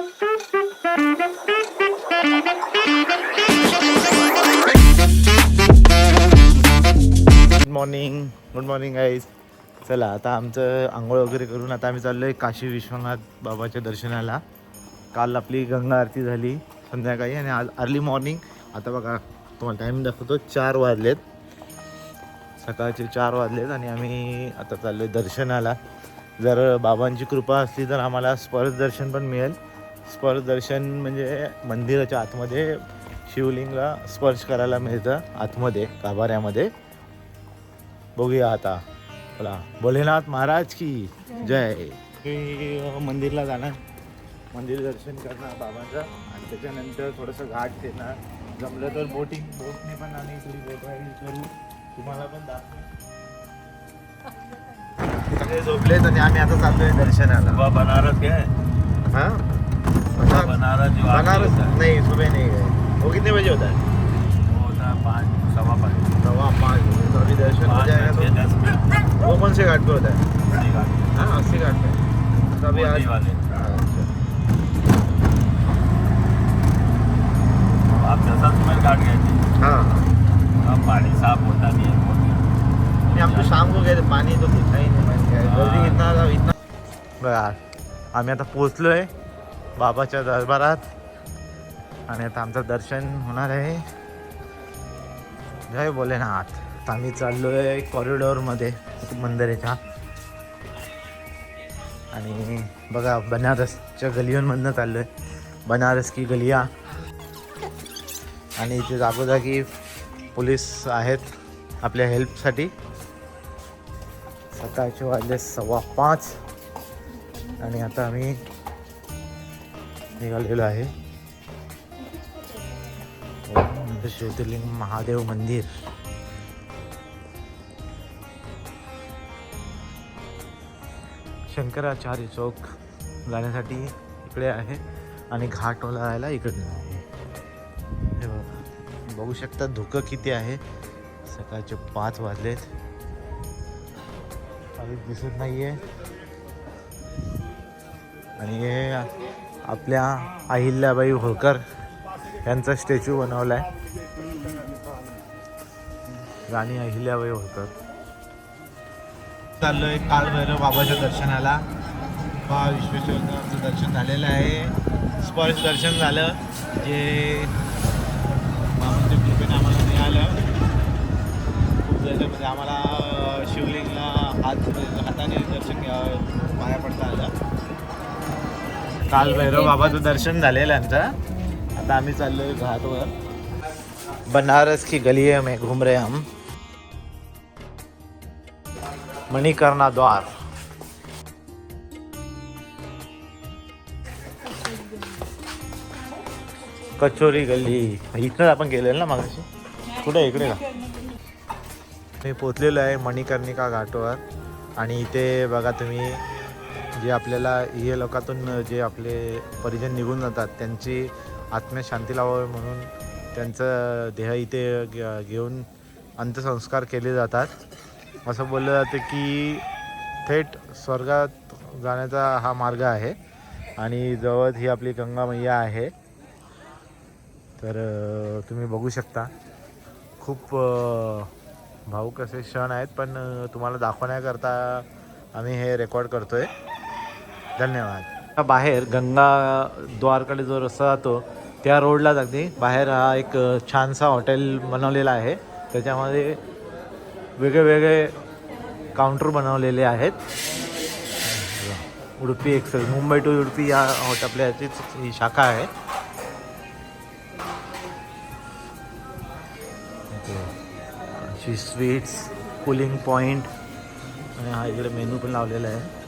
Good morning good morning guys चला आता आमचं आंघोळ वगैरे करून आता आम्ही चाललो आहे काशी विश्वनाथ बाबाच्या दर्शनाला. काल आपली गंगा आरती झाली संध्याकाळी आणि आज अर्ली मॉर्निंग आता बघा तुम्हाला टाईम दाखवतो चार वाजलेत. सकाळचे चार वाजलेत आणि आम्ही आता चाललो आहे दर्शनाला. जर बाबांची कृपा असली तर आम्हाला स्पर्श दर्शन पण मिळेल. स्पर्श दर्शन म्हणजे मंदिराच्या आतमध्ये शिवलिंगला स्पर्श करायला मिळतं आतमध्ये गाभाऱ्यामध्ये. बघूया आता. बोला. भोलेनाथ महाराज की जय. मंदिरला जाणार. मंदिर दर्शन करणार बाबांचं. आणि त्याच्यानंतर थोडंसं घाट फिरणार. जमलं तर बोटिंग बोटने पण आम्ही थोडी बोट राईड करू. तुम्हाला पण दाखवू सगळे झोपलेत आणि आम्ही आता चाललोय दर्शनाला. बनारस गए हाँ? सुबह बनारस जो बनारस? है, नहीं सुबह नहीं गए। वो कितने बजे होता है? वो होता है पाँच सवा पाँच। सवा पाँच बजे तो अभी दर्शन हो पाँच जाएगा बज के तो दस मिनट। वो कौन से घाट पे होता है? अस्सी घाट। हाँ अस्सी घाट पे। तो अभी आज मोदी वाले। अच्छा। आप दस मिनट घाट गए थे। हाँ। अब पानी साफ होता नहीं है। मोदी नहीं हम तो शाम को गए थे पानी तो दिखा ही नहीं। मैंने गर्दी हाँ। कितना था इतना बघा आम्ही आता पोचलो आहे बाबाच्या दरबारात. आणि आता आमचं दर्शन होणार आहे. जय भोलेनाथ. आता आम्ही चाललो आहे कॉरिडॉरमध्ये मंदिराच्या आणि बघा बनारसच्या गलियोंमधनं चाललो आहे बनारस की गलिया. आणि इथे जागोजागी पोलीस आहेत आपल्या हेल्पसाठी. सकाळचे वाजले सव्वा पाच. आणि आता आम्ही निघालेलो आहे. हो, म्हणजे ज्योतिर्लिंग महादेव मंदिर. शंकराचार्य चौक जाण्यासाठी इकडे आहे आणि घाट राहायला इकडे आहे. हे बघू शकता धुकं किती आहे. सकाळचे पाच वाजलेत. काहीच दिसत नाहीये. आणि हे आपल्या अहिल्याबाई होळकर यांचा स्टॅच्यू बनवला आहे. राणी अहिल्याबाई होळकर. चाललोय काळभैरव बाबाच्या दर्शनाला. बा दर्शन झालेलं आहे. स्पर्श दर्शन झालं. जे काल भैरव बाबाचं दर्शन झालेलं आमचं. आता आम्ही चाललोय घाटवर. बनारस की गली में घूम रहे हम. मणिकर्णा द्वार. कचोरी गल्ली. इथं आपण गेलेलो ना मागाशी? कुठे? इकडे का? मी पोचलेलो आहे मणिकर्णिका घाटवर. आणि इथे बघा तुम्ही जे आपल्याला हे लोकातून जे आपले परिजन निघून जातात त्यांची आत्म्या शांती लावावी म्हणून त्यांचं देह इथे घेऊन अंत्यसंस्कार केले जातात. असं बोललं जातं की थेट स्वर्गात जाण्याचा हा मार्ग आहे आणि जवळ ही आपली गंगा मैया आहे. तर तुम्ही बघू शकता. खूप भाऊक असे क्षण आहेत पण तुम्हाला दाखवण्याकरता आम्ही हे रेकॉर्ड करतो आहे धन्यवाद. बाहेर गंगा द्वारकडे जो रस्ता जातो त्या रोडला अगदी बाहेर हा एक छानसा हॉटेल बनवलेला आहे. त्याच्यामध्ये वेगळे वेगळे काउंटर बनवलेले आहेत. उडुपी एक्सेल मुंबई टू उडुपी या हॉट आपल्या याचीच ही शाखा आहे. अशी स्वीट्स कुलिंग पॉईंट आणि हा इकडे मेनू पण लावलेला आहे.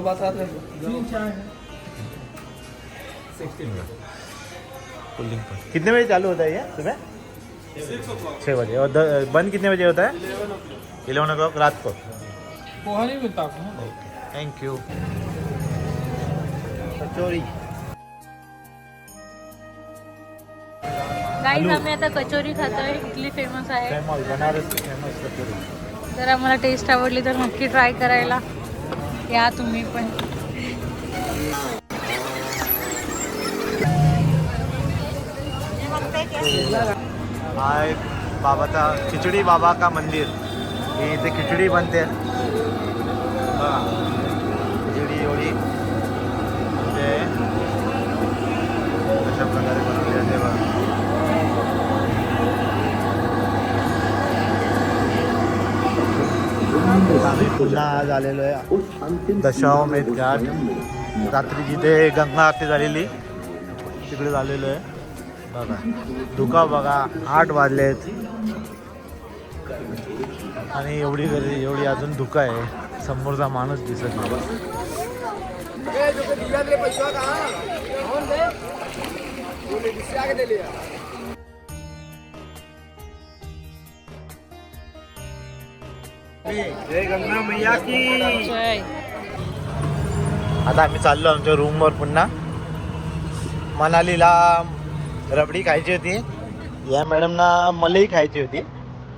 बता पॉइंट कितने बजे चालू होता है ये सुबह? छः बजे। और द- बंद कितने बजे होता है? इलेवन ओ क्लॉक रात को। पोहा नहीं मिलता आपको थैंक यू कचोरी। गाईज आम्ही आता कचोरी खातोय. इथली फेमस आहे. फेमस बनारस की फेमस कचोरी। जर आम्हाला टेस्ट आवडली तर नक्की ट्राय करायला. या तुम्ही पण. हाय बाबाचा खिचडी बाबा का मंदिर. हे इथे खिचडी बनते. हां. पुन्हा आज आलेलो आहे दशावमेध घाट रात्री जिथे गंगा आरती झालेली तिकडे झालेलो आहे. बघा धुका बघा आठ वाजले आहेत. आणि एवढी गर्दी एवढी अजून धुका आहे. समोरचा माणूस दिसत नाही. आता आम्ही चाललो आमच्या रूमवर पुन्हा. मनालीला रबडी खायची होती. या मॅडमना मलाही खायची होती.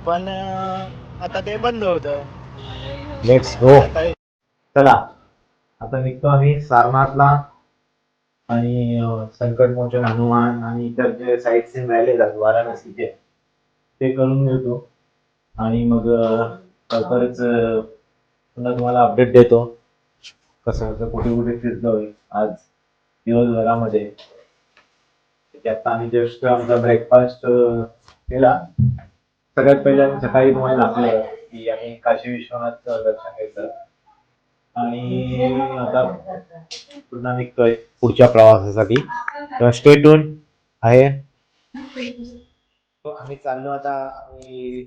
पण आता ते बंद होतं. लेट्स गो चला. आता निघतो आम्ही सारनाथला. आणि संकटमोचन हनुमान आणि इतर जे साईट सीन राहिले वाराणसीचे ते करून घेतो. आणि मग लवकरच पुन्हा तुम्हाला अपडेट देतो. कसं कसं कुठे कुठे फिरतोय. आज दिवसभरामध्ये. त्यात आम्ही जस्ट आमचा ब्रेकफास्ट केला. सगळ्यात पहिले आम्ही सकाळी तुम्हाला दाखवलं की आम्ही काशी विश्वनाथ दर्शन घेतलं. आणि आता पुन्हा निघतोय पुढच्या प्रवासासाठी. तर स्टे टून आहे. तो आम्ही चाललो आता आम्ही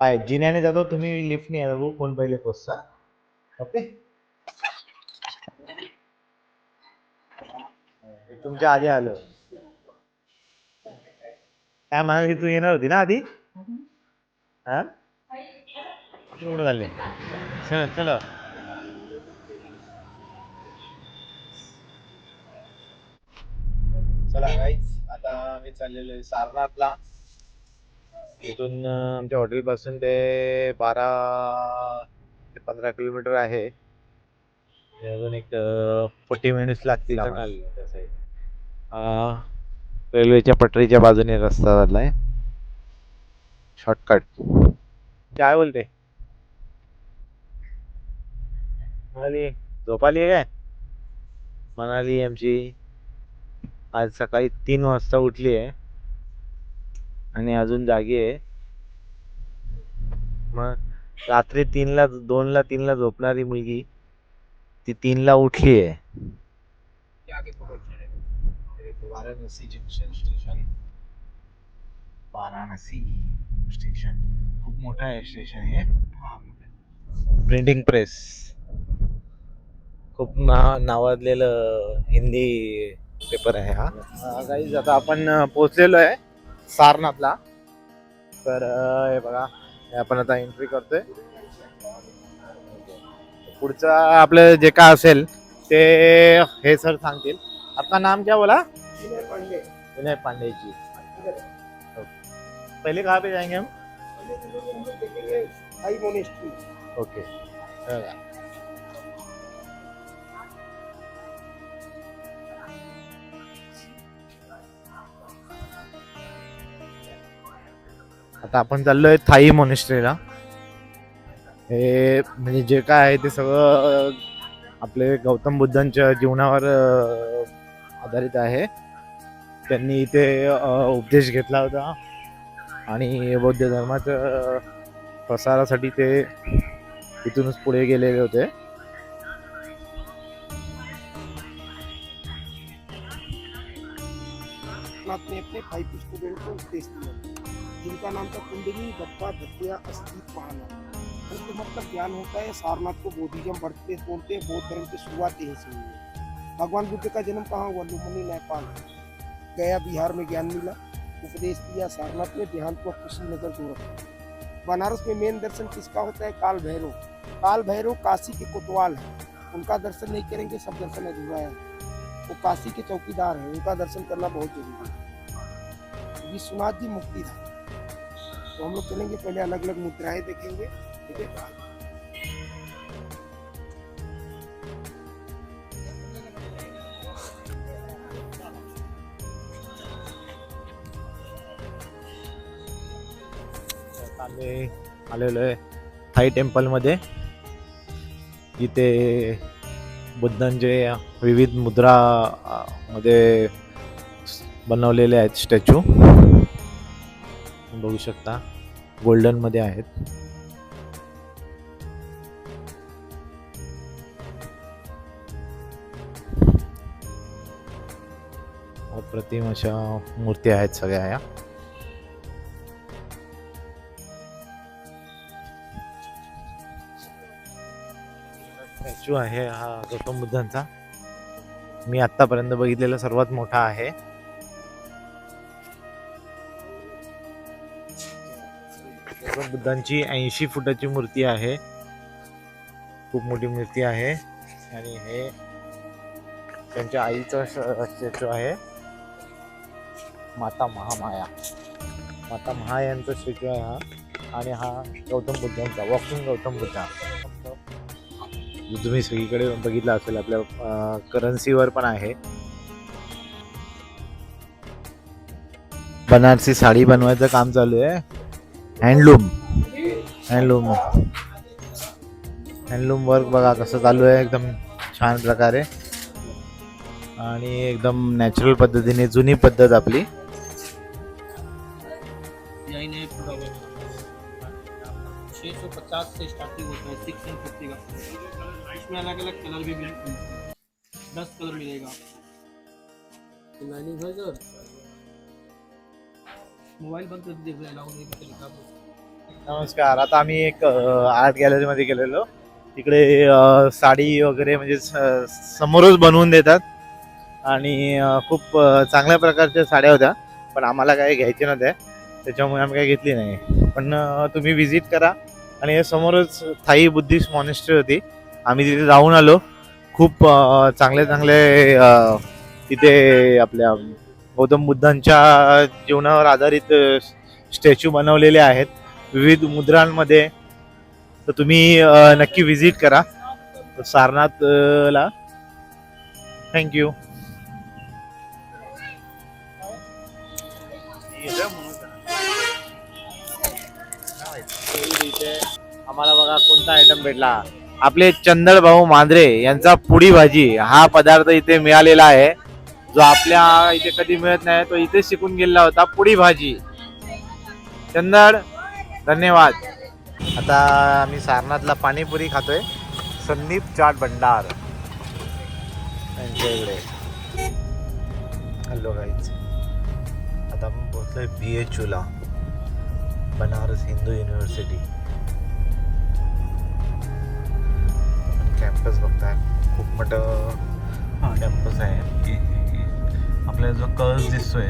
पाय जिन्याने जातो तुम्ही लिफ्टने जातो कोण पहिले पोचता? ओके तुमच्या आधी आलो. काय म्हणाली तू येणार होती ना आधी? हा? कुठं झाले. चल चलो. चला गाईच आता मी चाललेलो आहे सारनाथला. इथून अं, आमच्या हॉटेल पासून ते बारा ते पंधरा किलोमीटर आहे. ते अजून एक फोर्टी मिनिट्स लागतील आम्हाला. अं, रेल्वेच्या पटरीच्या बाजूने रस्ता झालाय शॉर्टकट काय बोलते? म्हणाली झोपाली आहे काय? म्हणाली आमची आज सकाळी तीन वाजता उठली आहे. आणि अजून जागी आहे. मग रात्री तीनला दोनला तीनला झोपणारी मुलगी ती तीनला उठली आहे. Varanasi junction station. Varanasi station. खूप मोठं आहे स्टेशन हे. Printing press. खूप ना नावाजलेलं हिंदी पेपर आहे हा. काही आता आपण पोहोचलेलो आहे. सारनाथला. तर हे बघा आपण आता एंट्री करतोय. पुढचं आपलं जे काय असेल ते हे सर सांगतील. आपका नाम क्या बोला? विनय पांडे. जी पहले कहाँ पे जाएंगे हम? ओके. आता आपण चाललोय थाई मोनेस्ट्रीला हे म्हणजे जे काय आहे ते सगळं आपले गौतम बुद्धांच्या जीवनावर आधारित आहे. त्यांनी इथे उपदेश घेतला होता. आणि बौद्ध धर्माच्या प्रसारासाठी ते इथूनच पुढे गेलेले होते. अपने अपने फाइव स्टूडेंट को उपदेश दिया जिनका नाम था कुंडली गप्पा दत्तिया अस्थि पाना इसके मतलब ज्ञान होता है? सारनाथ को बोधिज्म बढ़ते बोलते बौद्ध धर्म की शुरुआत यहीं से हुई भगवान बुद्ध का जन्म कहाँ हुआ? लुम्बिनी, नेपाल। गया, बिहार में ज्ञान मिला। उपदेश दिया सारनाथ में देहांत को कुशीनगर गोरखपुर बनारस में मेन दर्शन किसका होता है? काल भैरव काल भैरव काशी के कोतवाल है। उनका दर्शन नहीं करेंगे, सब दर्शन अधूरा है। वो काशी के चौकीदार हैं। उनका दर्शन करना बहुत ज़रूरी है। विश्वनाथ जी मुक्ति मुक्तिधाम तो हम लोग चलेंगे पहले अलग अलग मुद्राएं देखेंगे ठीक है? आले आलेलो आहे. थाई टेम्पलमध्ये इथे बुद्धांचे विविध मुद्रा मध्ये बनवलेले आहेत स्टॅच्यू. बघू शकता गोल्डनमध्ये आहेत. अप्रतिम अशा मूर्ती आहेत सगळ्या या. स्टॅच्यू आहे हा गौतम बुद्धांचा. मी आत्तापर्यंत बघितलेला सर्वात मोठा आहे. बुद्धांची ऐंशी फुटाची मूर्ती आहे. खूप मोठी मूर्ती आहे. आणि हे त्यांच्या आईचा स्टॅच्यू आहे. माता महामाया. माता महायांचं स्टॅच्यू आहे हा. आणि हा गौतम बुद्धांचा वॉकिंग गौतम बुद्धा. तुम्ही सगळीकडे बघितला असेल आपल्या करन्सीवर पण आहे. बनारसी साडी बनवायचं काम चालू आहे. हँडलूम हँडलूम हँडलूम वर्क बघा कसं चालू आहे एकदम छान प्रकारे. आणि एकदम नॅचरल पद्धतीने जुनी पद्धत आपली. पचास से स्टार्टिंग होता है सिक्स एंड फिफ्टी का इसमें अलग अलग कलर भी दस कलर मिलेगा मोबाईल बंद कर नहीं नमस्कार आता आम्ही एक आर्ट गॅलरीमध्ये गेलेलो. तिकडे साडी वगैरे म्हणजे स- समोरच बनवून देतात. आणि खूप चांगल्या प्रकारच्या साड्या होत्या पण आम्हाला काही घ्यायच्या नव्हत्या. त्याच्यामुळे आम्ही काही घेतली नाही. पण तुम्ही व्हिजिट करा. आणि हे समोरच थाई बुद्धिस्ट मॉनेस्ट्री होती. आम्ही तिथे जाऊन आलो. खूप चांगले चांगले तिथे आपल्या गौतम बुद्धांच्या जीवनावर आधारित स्टॅच्यू बनवलेले आहेत. विविध मुद्रांमध्ये. तर तुम्ही नक्की व्हिजिट करा. सारनाथला. थँक्यू आम्हाला बघा कोणता आयटम भेटला. आपले चंदळ भाऊ मांद्रे यांचा पुडी भाजी हा पदार्थ इथे मिळालेला आहे. जो आपल्या इथे कधी मिळत नाही तो इथे शिकून गेलेला होता पुडी भाजी. चंदळ धन्यवाद. आता आम्ही सारनाथला पाणीपुरी खातोय. संदीप चाट भंडार. त्यांच्या इकडे. हॅलो गाईज आता आपण पोहोचलोय बी एच यूला बनारस हिंदू युनिव्हर्सिटी कॅम्पस बघताय. खूप मोठं कॅम्पस आहे. आपल्याला जो कर्ज दिसतोय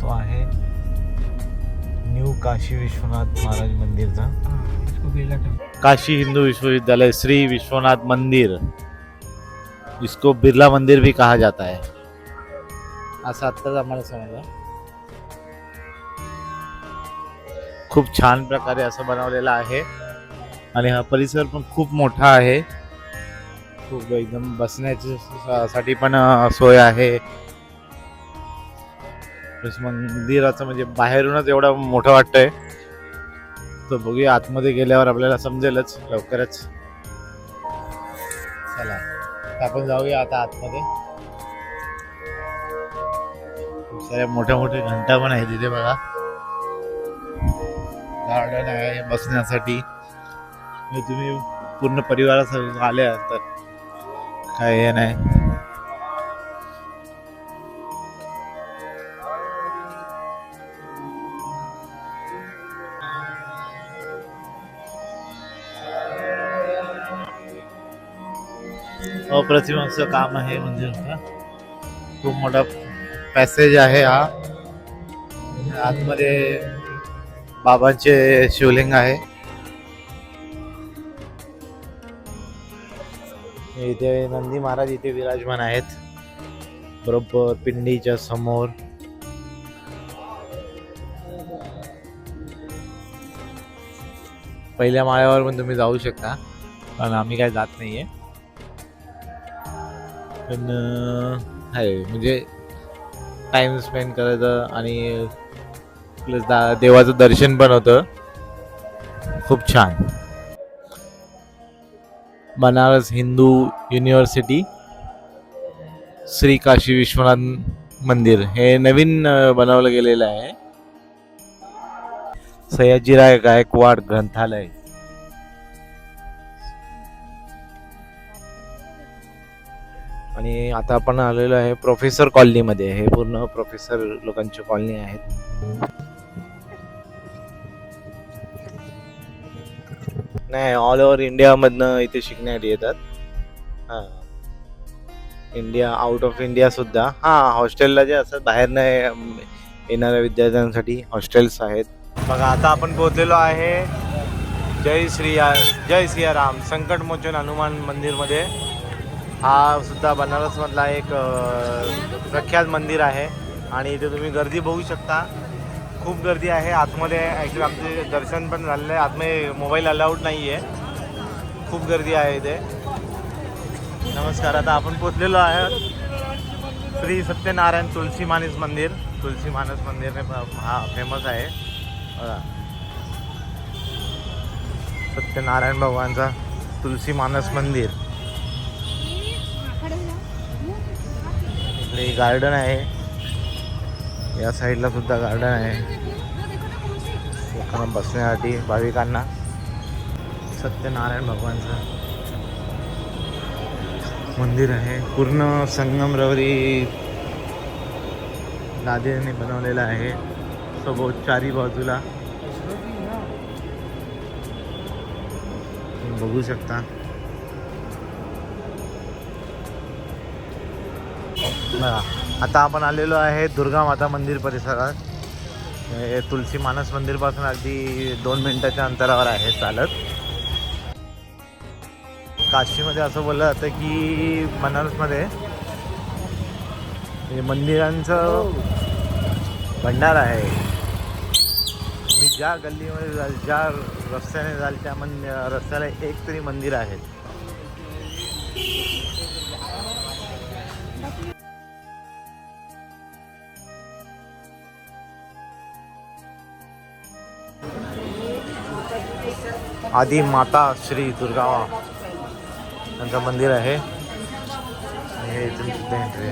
तो आहे न्यू काशी विश्वनाथ महाराज मंदिरचा. काशी हिंदू विश्वविद्यालय श्री विश्वनाथ मंदिर. इसको बिरला मंदिर भी कहा जाता है. असं आत्ताच आम्हाला समजलं. खूप छान प्रकारे असं बनवलेलं आहे. आणि हा परिसर पण खूप मोठा आहे. खूप एकदम बसण्याची साठी पण सोय आहे. मंदिराचं म्हणजे बाहेरूनच एवढं मोठं वाटतंय. तर बघूया आतमध्ये गेल्यावर आपल्याला समजेलच लवकरच. चला आपण जाऊया आता आतमध्ये. खूप साऱ्या मोठ्या मोठ्या घंटा पण आहे तिथे बघा. गार्डन आहे बसण्यासाठी. तुम्ही पूर्ण परिवारासह आले तर काय हे नाही. अप्रतिम असं काम आहे म्हणजे मंदिराचं खूप मोठा पॅसेज आहे हा. आतमध्ये बाबांचे शिवलिंग आहे. इथे नंदी महाराज इथे विराजमान आहेत. बरोबर पिंडीच्या समोर. पहिल्या माळ्यावर पण तुम्ही जाऊ शकता. पण आम्ही काय जात नाहीये. पण आहे. म्हणजे टाइम स्पेंड करायचं आणि प्लस दा देवाचं दर्शन पण होतं. खूप छान. बनारस हिंदू युनिव्हर्सिटी श्री काशी विश्वनाथ मंदिर. हे नवीन बनवलं गेलेलं आहे. सयाजीराय गायकवाड ग्रंथालय. आणि आता आपण आलेलो आहे प्रोफेसर कॉलनीमध्ये हे पूर्ण प्रोफेसर लोकांची कॉलनी आहेत नाही ऑल ओव्हर इंडियामधनं इथे शिकण्यासाठी येतात. हां. इंडिया आउट ऑफ इंडिया सुद्धा. हां हॉस्टेलला जे असतात बाहेरनं येणाऱ्या विद्यार्थ्यांसाठी हॉस्टेल्स आहेत. बघा आता आपण पोहोचलेलो आहे जय श्री जय श्रीराम संकटमोचन हनुमान मंदिरमध्ये. हा सुद्धा बनारसमधला एक प्रख्यात मंदिर आहे. आणि इथे तुम्ही गर्दी बघू शकता. खूप गर्दी आहे. आतमध्ये ॲक्च्युली आमचे दर्शन पण झालेलं आहे. आतमध्ये मोबाईल अलाउड नाही आहे खूप गर्दी आहे इथे. नमस्कार. आता आपण पोचलेलो आहे श्री सत्यनारायण तुलसी मानस मंदिर. तुलसी मानस मंदिर हे फ- हा फेमस आहे. सत्यनारायण भगवानचा तुलसी मानस मंदिर. इकडे गार्डन आहे. या साईडला सुद्धा गार्डन आहे. लोकांना बसण्यासाठी भाविकांना. सत्यनारायण भगवानचं मंदिर आहे. पूर्ण संगमरवरी दादेने बनवलेलं आहे. सोबत चारी बाजूला बघू शकता. बघा. आता आपण आलेलो आहे दुर्गा माता मंदिर परिसरात. हे तुलसी मानस मंदिरपासून अगदी दोन मिनटाच्या अंतरावर आहे चालत. काशीमध्ये असं बोललं जातं की बनारसमध्ये हे मंदिरांचं भंडार आहे. मी ज्या गल्लीमध्ये जाल ज्या रस्त्याने जाल त्या मन रस्त्याला एक तरी मंदिर आहे. आदी माता श्री दुर्गा यांचं मंदिर आहे. हे इथून सुद्धा एंट्री